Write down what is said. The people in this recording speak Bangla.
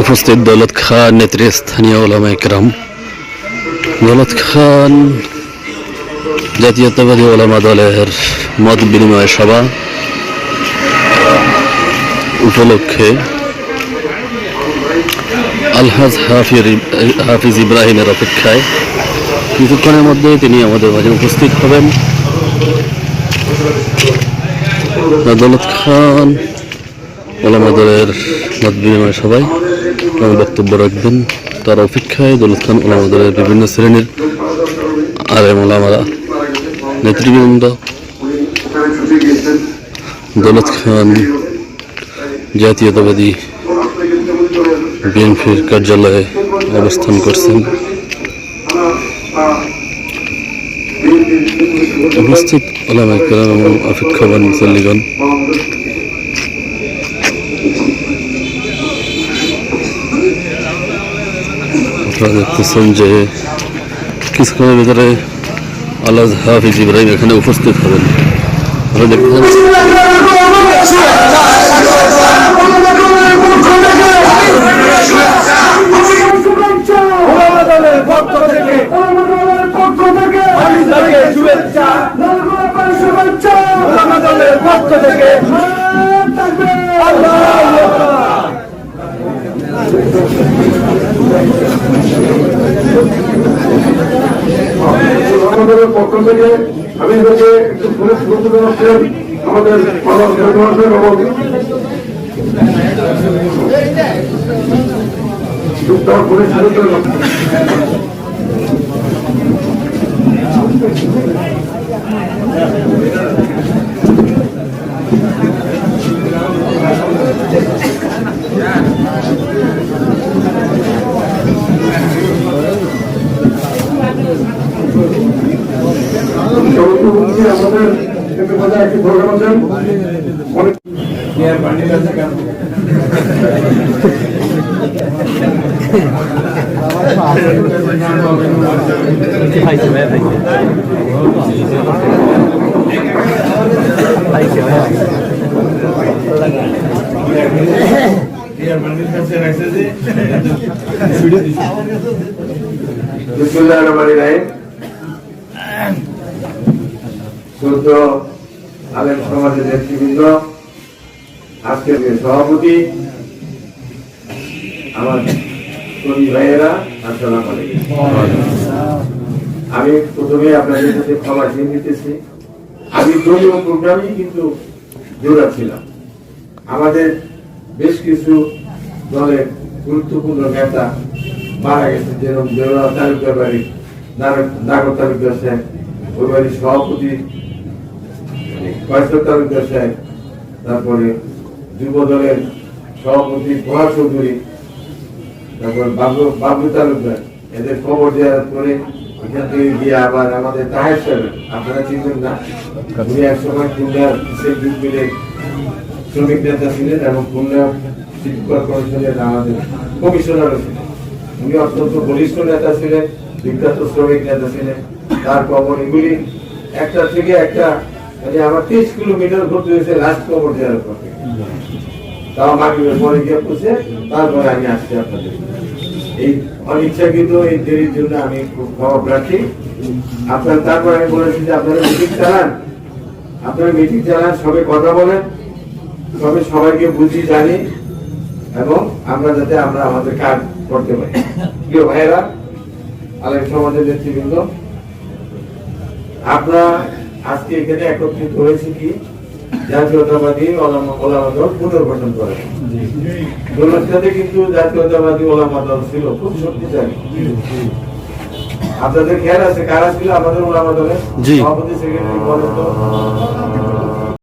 উপস্থিত দৌলত খান নেতৃস্থানীয় ওলামা একরাম দৌলত খান জাতীয়তাবাদী ওলামা দলের মত বিনিময় সভা উপলক্ষে আলহাজ হাফির হাফিজ ইব্রাহিমের অপেক্ষায় কিছুক্ষণের মধ্যে তিনি আমাদের মাঝে উপস্থিত হবেন। দৌলত খান ওলামা দলের মত বিনিময় সবাই এবং বক্তব্য রাখবেন। তার অপেক্ষায় দৌলত খান ওলামা বিভিন্ন শ্রেণির আর এম ওলামারা, নেতৃবৃন্দ, দৌলত খান, জাতীয়তাবাদী বিএনপির কার্যালয়ে অবস্থান করছেন। উপস্থিত ওলামা কেরাম এবং অপেক্ষাবান মুসল্লিগণ। আপনারা দেখতেছেন যে কিছুক্ষণের ভিতরে আল্লাহ হাফিজ ইব্রাহিম এখানে উপস্থিত হবেন। আপনারা দেখতেছেন আমাদের পক্ষ থেকে আমাদের পক্ষ থেকে আমি তাকে শুভেচ্ছা নরমাল শুভেচ্ছা আমাদের পক্ষ থেকে থাকবে আমাদের পক্ষ থেকে আমি এদেরকে একটু ফোনে শুভেচ্ছা জানাচ্ছেন আমাদের মানব নির্বাচন একটু প্রোগ্রাম আছেন অনেক বিসমুল্লাহির রহমানির রহিম। শ্রদ্ধ আলেম সমাজের নেতৃবৃন্দ, আজকের সভাপতি, আমার কবি ভাইয়েরা, আসসালাম আমি প্রথমে আপনাদের সাথে ক্ষমা চেয়ে নিতেছি। আমি দলীয় প্রোগ্রামই কিন্তু জোড়াচ্ছিলাম আমাদের বেশ কিছু দলের গুরুত্বপূর্ণ নেতা মারা গেছে, যেরকম দেওয়া তালুকদার বাড়ি নাগর তালুকদার সাহেব ওই বাড়ির সভাপতি কয়েকশো সাহেব তারপরে যুব দলের সভাপতি প্রহার চৌধুরী, তারপর বাবু বাবু তালুকদার, এদের খবর দেওয়ার পরে এখান থেকে গিয়ে আবার আমাদের তাহের সাহেব, আপনারা চিনবেন না, উনি এক সময় খুলনার কিসের যুগ মিলে শ্রমিক নেতা ছিলেন এবং খুলনা সিটি কর্পোরেশনের আমাদের কমিশনারও ছিলেন। উনি অত্যন্ত বলিষ্ঠ নেতা ছিলেন, বিখ্যাত শ্রমিক নেতা ছিলেন। তার খবর এগুলি একটা থেকে একটা মানে আমার তেইশ কিলোমিটার ঘুরতে হয়েছে লাস্ট খবর দেওয়ার পরে তাও মাগরিবের পরে গিয়ে পৌঁছে তারপরে আমি আসছি আপনাদের এই অনিচ্ছাকৃত এই দেরির জন্য আমি খুব ক্ষমা প্রার্থী। আপনার তারপরে আমি বলেছি যে, আপনারা মিটিং চালান। আপনারা মিটিং চালান, সবে কথা বলেন, সবে সবাইকে বুঝি, জানি, এবং আমরা যাতে, আমরা আমাদের কাজ করতে পারি। প্রিয় ভাইয়েরা, আলেম সমাজের নেতৃবৃন্দ আমরা আজকে এখানে একত্রিত হয়েছে কি? জাতীয়তাবাদী ওলামা ওলামা দল পুনর্গঠন করে। দোলতখাতে কিন্তু জাতীয়তাবাদী ওলামা দল ছিল খুব শক্তিশালী। আপনাদের খেয়াল আছে কারা ছিল আমাদের ওলামাদলের সভাপতি সেক্রেটারি বলেন তো